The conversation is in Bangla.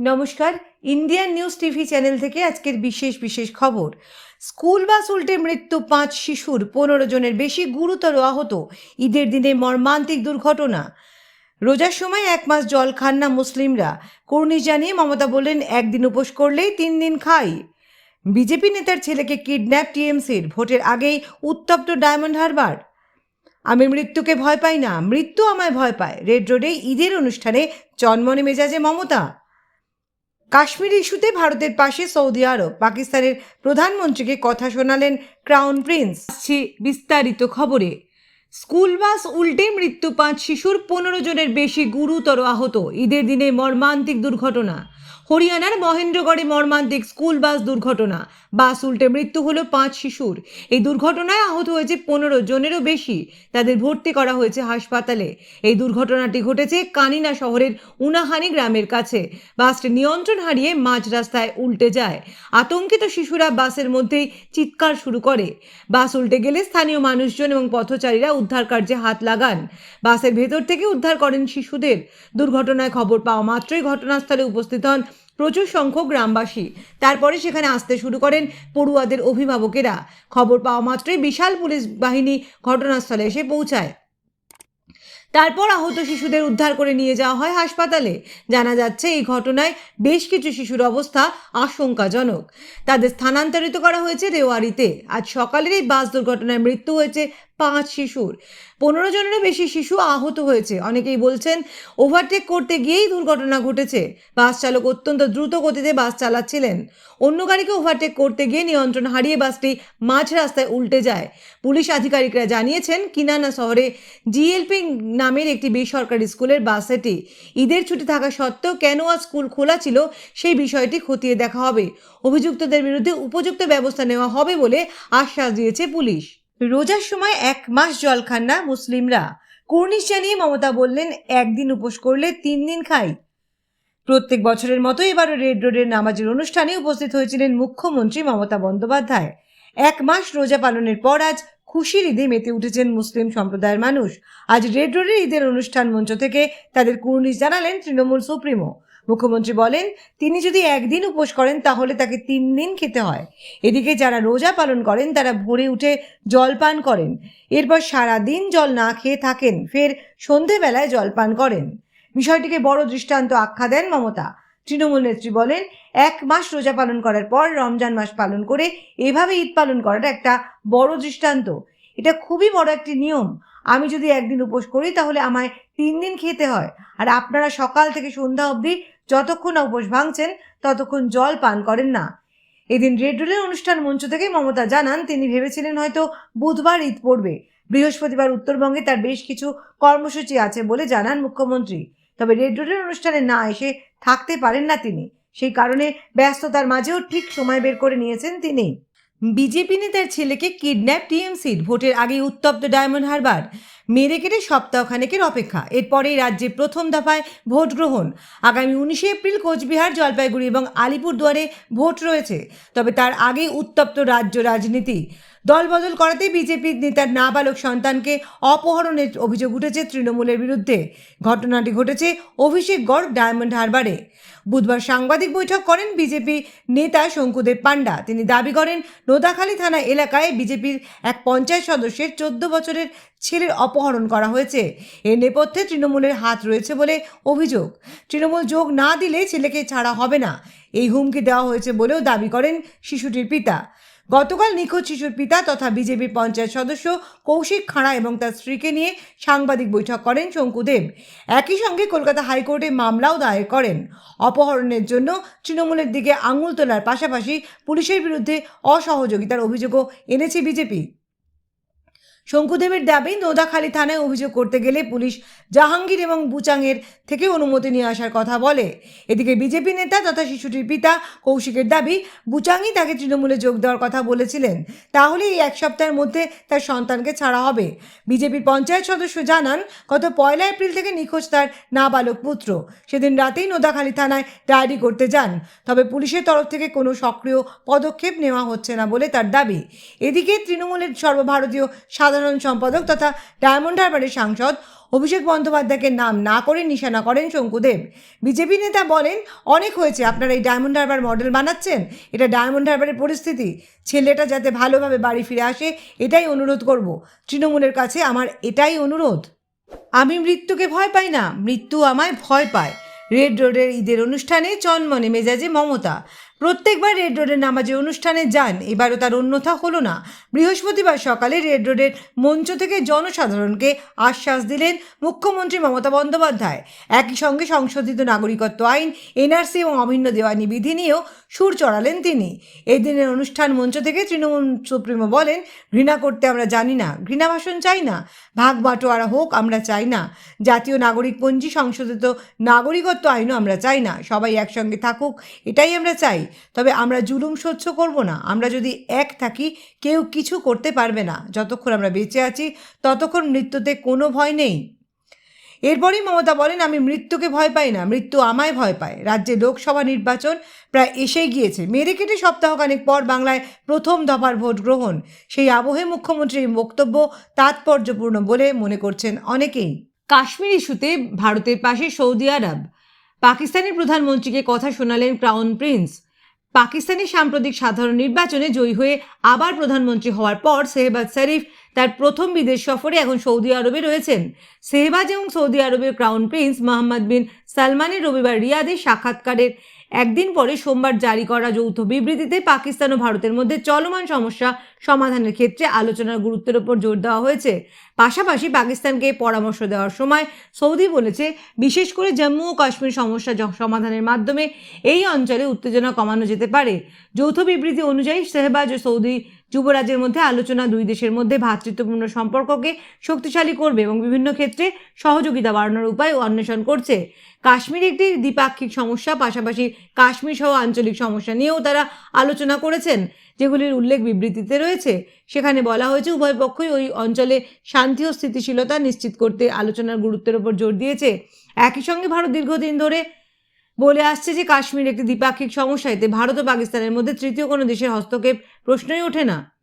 নমস্কার ইন্ডিয়ান নিউজ টিভি চ্যানেল থেকে আজকের বিশেষ বিশেষ খবর। স্কুল বাস উল্টে মৃত্যু পাঁচ শিশুর, পনেরো জনের বেশি গুরুতর আহত। ঈদের দিনে মর্মান্তিক দুর্ঘটনা। রোজার সময় এক মাস জল খান না মুসলিমরা। কর্নিশ জানিয়ে মমতা বললেন, একদিন উপোস করলেই তিন দিন খাই। বিজেপি নেতার ছেলেকে কিডন্যাপ টিএমসির। ভোটের আগেই উত্তপ্ত ডায়মন্ড হারবার। আমি মৃত্যুকে ভয় পাই না। মৃত্যু আমায় ভয় পায়। রেড রোডে ঈদের অনুষ্ঠানে জন্মনে মেজাজে মমতা। কাশ্মীর ইস্যুতে ভারতের পাশে সৌদি আরব। পাকিস্তানের প্রধানমন্ত্রীকে কথা শোনালেন ক্রাউন প্রিন্স। বিস্তারিত খবরে। স্কুল বাস উল্টে মৃত্যু পাঁচ শিশুর পনেরো জনের বেশি গুরুতর আহত। ঈদের দিনে মর্মান্তিক দুর্ঘটনা। হরিয়ানার মহেন্দ্রগড়ে মর্মান্তিক স্কুল বাস দুর্ঘটনা। বাস উল্টে মৃত্যু হলো পাঁচ শিশুর। এই দুর্ঘটনায় আহত হয়েছে পনেরো জনেরও বেশি। তাদের ভর্তি করা হয়েছে হাসপাতালে। এই দুর্ঘটনাটি ঘটেছে কানিনা শহরের উনাহানি গ্রামের কাছে। বাসটি নিয়ন্ত্রণ হারিয়ে মাঝ রাস্তায় উল্টে যায়। আতঙ্কিত শিশুরা বাসের মধ্যেই চিৎকার শুরু করে। বাস উল্টে গেলে স্থানীয় মানুষজন এবং পথচারীরা উদ্ধার কার্যে হাত লাগান। বাসের ভেতর থেকে উদ্ধার করেন শিশুদের। দুর্ঘটনায় খবর পাওয়া মাত্রই ঘটনাস্থলে উপস্থিত হন প্রচুর সংখ্যক গ্রামবাসী। তারপরে সেখানে আসতে শুরু করেন পড়ুয়াদের অভিভাবকেরা। খবর পাওয়া মাত্রই বিশাল পুলিশ বাহিনী ঘটনাস্থলে এসে পৌঁছায়। তারপর আহত শিশুদের উদ্ধার করে নিয়ে যাওয়া হয় হাসপাতালে। জানা যাচ্ছে, এই ঘটনায় বেশ কিছু শিশুর অবস্থা আশঙ্কাজনক। তাদের স্থানান্তরিত করা হয়েছে রেওয়ারিতে আজ সকালের এই বাস দুর্ঘটনায় মৃত্যু হয়েছে পাঁচ শিশুর, পনেরো জনেরও বেশি শিশু আহত হয়েছে। অনেকেই বলছেন ওভারটেক করতে গিয়েই দুর্ঘটনা ঘটেছে। বাস চালক অত্যন্ত দ্রুত গতিতে বাস চালাচ্ছিলেন। অন্য গাড়িকে ওভারটেক করতে গিয়ে নিয়ন্ত্রণ হারিয়ে বাসটি মাঝ রাস্তায় উল্টে যায়। পুলিশ আধিকারিকরা জানিয়েছেন, কিনানা শহরে জিএলপি নামের একটি বেসরকারি স্কুলের বাস এটি ঈদের ছুটি থাকা সত্ত্বেও কেন আজ স্কুল খোলা ছিল সেই বিষয়টি খতিয়ে দেখা হবে। অভিযুক্তদের বিরুদ্ধে উপযুক্ত ব্যবস্থা নেওয়া হবে বলে আশ্বাস দিয়েছে পুলিশ। রোজার সময় এক মাস জল খান না মুসলিমরা। কর্নিশ জানিয়ে মমতা বললেন, একদিন উপোস করলে তিন দিন খাই। প্রত্যেক বছরের মতো এবারও রেড রোডের নামাজের অনুষ্ঠানে উপস্থিত হয়েছিলেন মুখ্যমন্ত্রী মমতা বন্দ্যোপাধ্যায়। এক মাস রোজা পালনের পর আজ খুশির ঈদে মেতে উঠেছেন মুসলিম সম্প্রদায়ের মানুষ। আজ রেড রোডের ঈদের অনুষ্ঠান মঞ্চ থেকে তাদের কুর্নিশ জানালেন তৃণমূল সুপ্রিমো। মুখ্যমন্ত্রী বলেন, তিনি যদি একদিন উপোস করেন, তাহলে তাকে তিন দিন খেতে হয়। এদিকে যারা রোজা পালন করেন, তারা ভোরে উঠে জল পান করেন। এরপর সারা দিন জল না খেয়ে থাকেন, ফের সন্ধেবেলায় জল পান করেন। বিষয়টিকে বড় দৃষ্টান্ত আখ্যা দেন মমতা। তৃণমূল নেত্রী বলেন, এক মাস রোজা পালন করার পর রমজান মাস পালন করে এভাবে ঈদ পালন করাটা একটা বড় দৃষ্টান্ত। এটা খুবই বড় একটি নিয়ম। আমি যদি একদিন উপোস করি, তাহলে আমায় তিন দিন খেতে হয়। আর আপনারা সকাল থেকে সন্ধ্যা অবধি যতক্ষণ না উপোস ভাঙছেন, ততক্ষণ জল পান করেন না। এদিন রেড রোলের অনুষ্ঠান মঞ্চ থেকে মমতা জানান, তিনি ভেবেছিলেন হয়তো বুধবার ঈদ পড়বে। বৃহস্পতিবার উত্তরবঙ্গে তার বেশ কিছু কর্মসূচি আছে বলে জানান মুখ্যমন্ত্রী। তবে রেড রোডের অনুষ্ঠানে না এসে থাকতে পারেন না তিনি। সেই কারণে ব্যস্ততার মাঝেও ঠিক সময় বের করে নিয়েছেন তিনি। বিজেপি নেতার ছেলেকে কিডন্যাপ টিএমসির, ভোটের আগে উত্তপ্ত ডায়মন্ড হারবার। মেরে কেটে সপ্তাহখানেকের অপেক্ষা। এরপরেই রাজ্যে প্রথম দফায় ভোট গ্রহণ। আগামী উনিশে এপ্রিল কোচবিহার, জলপাইগুড়ি এবং আলিপুরদুয়ারে ভোট রয়েছে। তবে তার আগে উত্তপ্ত রাজ্য রাজনীতি। দলবদল করাতে বিজেপির নেতার নাবালক সন্তানকে অপহরণের অভিযোগ উঠেছে তৃণমূলের বিরুদ্ধে। ঘটনাটি ঘটেছে অভিষেক গড় ডায়মন্ড হারবারে। বুধবার সাংবাদিক বৈঠক করেন বিজেপি নেতা শঙ্কুদেব পাণ্ডা। তিনি দাবি করেন, নোদাখালী থানা এলাকায় বিজেপির এক পঞ্চায়েত সদস্যের চোদ্দ বছরের ছেলের অপহরণ করা হয়েছে। এর নেপথ্যে তৃণমূলের হাত রয়েছে বলে অভিযোগ। তৃণমূল যোগ না দিলে ছেলেকে ছাড়া হবে না। এই হুমকি দেওয়া হয়েছে বলেও দাবি করেন শিশুটির পিতা। গতকাল নিখোঁজ শিশুর পিতা তথা বিজেপির পঞ্চায়েত সদস্য কৌশিক খাঁড়া এবং তার স্ত্রীকে নিয়ে সাংবাদিক বৈঠক করেন শঙ্কুদেব একই সঙ্গে কলকাতা হাইকোর্টে মামলাও দায়ের করেন। অপহরণের জন্য তৃণমূলের দিকে আঙুল তোলার পাশাপাশি পুলিশের বিরুদ্ধে অসহযোগিতার অভিযোগও এনেছে বিজেপি। শঙ্কুদেবের দাবি, নোদাখালী থানায় অভিযোগ করতে গেলে পুলিশ জাহাঙ্গীর এবং বুচাংয়ের থেকে অনুমতি নিয়ে আসার কথা বলে। এদিকে বিজেপি নেতা তথা শিশুটির পিতা কৌশিকের দাবি বুচাংই তাকে তৃণমূলে যোগ দেওয়ার কথা বলেছিলেন। তাহলে এই এক সপ্তাহের মধ্যে তার সন্তানকে ছাড়া হবে। বিজেপির পঞ্চায়েত সদস্য জানান, গত পয়লা এপ্রিল থেকে নিখোঁজ তার নাবালক পুত্র। সেদিন রাতেই নোদাখালী থানায় ডায়েরি করতে যান। তবে পুলিশের তরফ থেকে কোনো সক্রিয় পদক্ষেপ নেওয়া হচ্ছে না বলে তার দাবি। এদিকে তৃণমূলের সর্বভারতীয় সাধারণ সম্পাদক তথা ডায়মন্ড হারবারের সাংসদ অভিষেক বন্দ্যোপাধ্যায়কে নাম না করে নিশানা করেন শঙ্কুদেব। বিজেপি নেতা বলেন, অনেক হয়েছে, আপনারা এই ডায়মন্ড হারবার মডেল বানাচ্ছেন? এটা ডায়মন্ড হারবারের পরিস্থিতি। ছেলেটা যাতে ভালোভাবে বাড়ি ফিরে আসে, এটাই অনুরোধ করব। তৃণমূলের কাছে আমার এটাই অনুরোধ। আমি মৃত্যুকে ভয় পাই না, মৃত্যু আমায় ভয় পায়। রেড রোডের ঈদের অনুষ্ঠানে চনমনে মেজাজে মমতা। প্রত্যেকবার রেড রোডের নামাজের অনুষ্ঠানে যান। এবারও তার অন্যথা হলো না। বৃহস্পতিবার সকালে রেড রোডের মঞ্চ থেকে জনসাধারণকে আশ্বাস দিলেন মুখ্যমন্ত্রী মমতা বন্দ্যোপাধ্যায়। একই সঙ্গে সংশোধিত নাগরিকত্ব আইন এনআরসি এবং অভিন্ন দেওয়ানি বিধি নিয়েও সুর চড়ালেন তিনি। এই দিনের অনুষ্ঠান মঞ্চ থেকে তৃণমূল সুপ্রিমো বলেন, ঘৃণা করতে আমরা জানি না ঘৃণা ভাষণ চাই না। ভাগ বাটোয়ারা হোক, আমরা চাই না। জাতীয় নাগরিক পঞ্জি সংশোধিত নাগরিকত্ব আইনও আমরা চাই না। সবাই একসঙ্গে থাকুক, এটাই আমরা চাই। তবে আমরা জুলুম সহ্য করব না। আমরা যদি এক থাকি, কেউ কিছু করতে পারবে না। যতক্ষণ আমরা বেঁচে আছি, ততক্ষণ মৃত্যুতে কোনো ভয় নেই। এরপরই মমতা বলেন, আমি মৃত্যুকে ভয় পাই না। মৃত্যু আমায় ভয় পায়। রাজ্যে লোকসভা নির্বাচন প্রায় এসেই গিয়েছে। মেরে কেটে সপ্তাহখানেক পর বাংলায় প্রথম দফার ভোট গ্রহণ। সেই আবহে মুখ্যমন্ত্রীর বক্তব্য তাৎপর্যপূর্ণ বলে মনে করছেন অনেকেই। কাশ্মীর ইস্যুতে ভারতের পাশে সৌদি আরব। পাকিস্তানের প্রধানমন্ত্রীকে কথা শোনালেন ক্রাউন প্রিন্স। পাকিস্তানের সাম্প্রতিক সাধারণ নির্বাচনে জয়ী হয়ে আবার প্রধানমন্ত্রী হওয়ার পর সেহবাজ শরীফ তার প্রথম বিদেশ সফরে এখন সৌদি আরবে রয়েছেন। সেহবাজ এবং সৌদি আরবের ক্রাউন প্রিন্স মোহাম্মদ বিন সালমানের রবিবার রিয়াদে সাক্ষাৎকারের একদিন পরে সোমবার জারি করা যৌথ বিবৃতিতে পাকিস্তান ও ভারতের মধ্যে চলমান সমস্যা সমাধানের ক্ষেত্রে আলোচনার গুরুত্বের ওপর জোর দেওয়া হয়েছে। পাশাপাশি পাকিস্তানকে পরামর্শ দেওয়ার সময় সৌদি বলেছে, বিশেষ করে জম্মু ও কাশ্মীর সমস্যা সমাধানের মাধ্যমে এই অঞ্চলে উত্তেজনা কমানো যেতে পারে। যৌথ বিবৃতি অনুযায়ী, শেহবাজ ও সৌদি যুবরাজের মধ্যে আলোচনা, দুই দেশের মধ্যে ভ্রাতৃত্বপূর্ণ সম্পর্ককে শক্তিশালী করবে এবং বিভিন্ন ক্ষেত্রে সহযোগিতা বাড়ানোর উপায় অন্বেষণ করছে। কাশ্মীর একটি দ্বিপাক্ষিক সমস্যা, পাশাপাশি কাশ্মীর সহ আঞ্চলিক সমস্যা নিয়েও তারা আলোচনা করেছেন, যেগুলির উল্লেখ বিবৃতিতে রয়েছে। সেখানে বলা হয়েছে, উভয় পক্ষই ওই অঞ্চলে শান্তি ও স্থিতিশীলতা নিশ্চিত করতে আলোচনার গুরুত্বের উপর জোর দিয়েছে। একই সঙ্গে ভারত দীর্ঘদিন ধরে বলে আসছে যে, কাশ্মীর একটি দ্বিপাক্ষিক সমস্যা, এতে ভারত ও পাকিস্তানের মধ্যে তৃতীয় কোনো দেশের হস্তক্ষেপ প্রশ্নই ওঠে না।